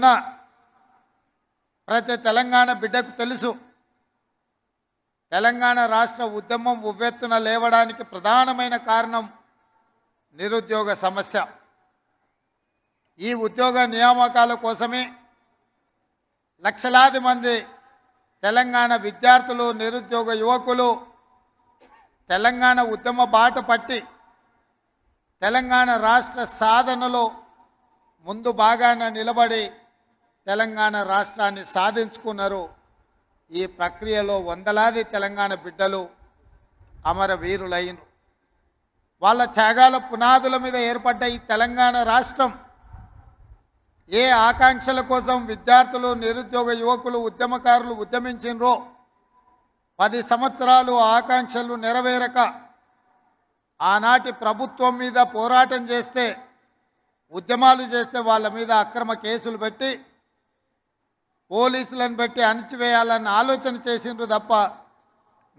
ఉన్న ప్రతి తెలంగాణ బిడ్డకు తెలుసు. తెలంగాణ రాష్ట్ర ఉద్యమం ఉవ్వెత్తున లేవడానికి ప్రధానమైన కారణం నిరుద్యోగ సమస్య. ఈ ఉద్యోగ నియామకాల కోసమే లక్షలాది మంది తెలంగాణ విద్యార్థులు నిరుద్యోగ యువకులు తెలంగాణ ఉద్యమ బాట పట్టి తెలంగాణ రాష్ట్ర సాధనలో ముందు భాగాన నిలబడి తెలంగాణ రాష్ట్రాన్ని సాధించుకున్నారు. ఈ ప్రక్రియలో వందలాది తెలంగాణ బిడ్డలు అమరవీరులైన వాళ్ళ త్యాగాల పునాదుల మీద ఏర్పడ్డ ఈ తెలంగాణ రాష్ట్రం ఏ ఆకాంక్షల కోసం విద్యార్థులు నిరుద్యోగ యువకులు ఉద్యమకారులు ఉద్యమించినరో పది సంవత్సరాలు ఆకాంక్షలు నెరవేరక ఆనాటి ప్రభుత్వం మీద పోరాటం చేస్తే ఉద్యమాలు చేస్తే వాళ్ళ మీద అక్రమ కేసులు పెట్టి పోలీసులను బట్టి అణిచివేయాలని ఆలోచన చేసిండ్రు తప్ప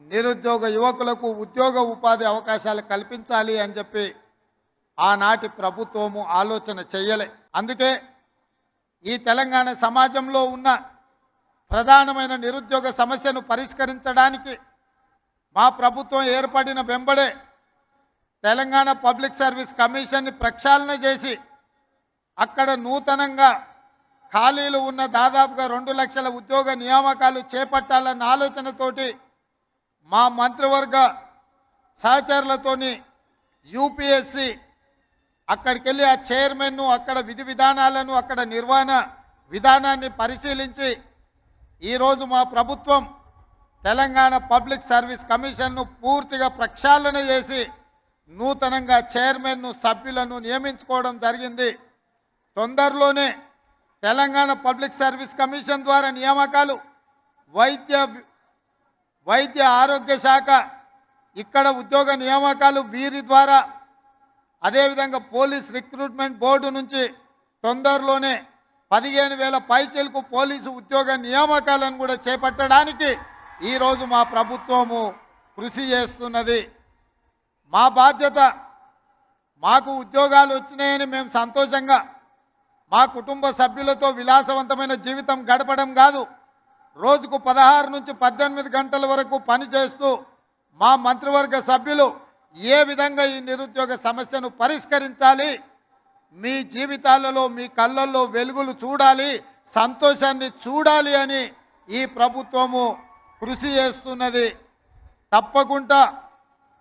నిరుద్యోగ యువకులకు ఉద్యోగ ఉపాధి అవకాశాలు కల్పించాలి అని చెప్పి ఆనాటి ప్రభుత్వము ఆలోచన చెయ్యలే. అందుకే ఈ తెలంగాణ సమాజంలో ఉన్న ప్రధానమైన నిరుద్యోగ సమస్యను పరిష్కరించడానికి మా ప్రభుత్వం ఏర్పడిన వెంబడే తెలంగాణ పబ్లిక్ సర్వీస్ కమిషన్ని ప్రక్షాళన చేసి అక్కడ నూతనంగా ఖాళీలు ఉన్న దాదాపుగా రెండు లక్షల ఉద్యోగ నియామకాలు చేపట్టాలన్న ఆలోచనతోటి మా మంత్రివర్గ సహచరులతోని యూపీఎస్సి అక్కడికి వెళ్ళి ఆ చైర్మన్ను అక్కడ విధి విధానాలను అక్కడ నిర్వహణ విధానాన్ని పరిశీలించి ఈరోజు మా ప్రభుత్వం తెలంగాణ పబ్లిక్ సర్వీస్ కమిషన్ను పూర్తిగా ప్రక్షాళన చేసి నూతనంగా చైర్మన్ను సభ్యులను నియమించుకోవడం జరిగింది. తొందరలోనే తెలంగాణ పబ్లిక్ సర్వీస్ కమిషన్ ద్వారా నియామకాలు వైద్య వైద్య ఆరోగ్య శాఖ ఇక్కడ ఉద్యోగ నియామకాలు వీరి ద్వారా అదేవిధంగా పోలీస్ రిక్రూట్మెంట్ బోర్డు నుంచి తొందరలోనే పదిహేను వేల పైచలకు పోలీసు ఉద్యోగ నియామకాలను కూడా చేపట్టడానికి ఈరోజు మా ప్రభుత్వము కృషి చేస్తున్నది. మా బాధ్యత మాకు ఉద్యోగాలు వచ్చినాయని మేము సంతోషంగా మా కుటుంబ సభ్యులతో విలాసవంతమైన జీవితం గడపడం కాదు. రోజుకు పదహారు నుంచి పద్దెనిమిది గంటల వరకు పనిచేస్తూ మా మంత్రివర్గ సభ్యులు ఏ విధంగా ఈ నిరుద్యోగ సమస్యను పరిష్కరించాలి? మీ జీవితాలలో మీ కళ్ళల్లో వెలుగులు చూడాలి సంతోషాన్ని చూడాలి అని ఈ ప్రభుత్వము కృషి చేస్తున్నది. తప్పకుండా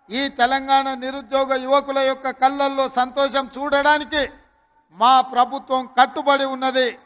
ఈ తెలంగాణ నిరుద్యోగ యువకుల యొక్క కళ్ళల్లో సంతోషం చూడడానికి మా ప్రభుత్వం కట్టుబడి ఉన్నది.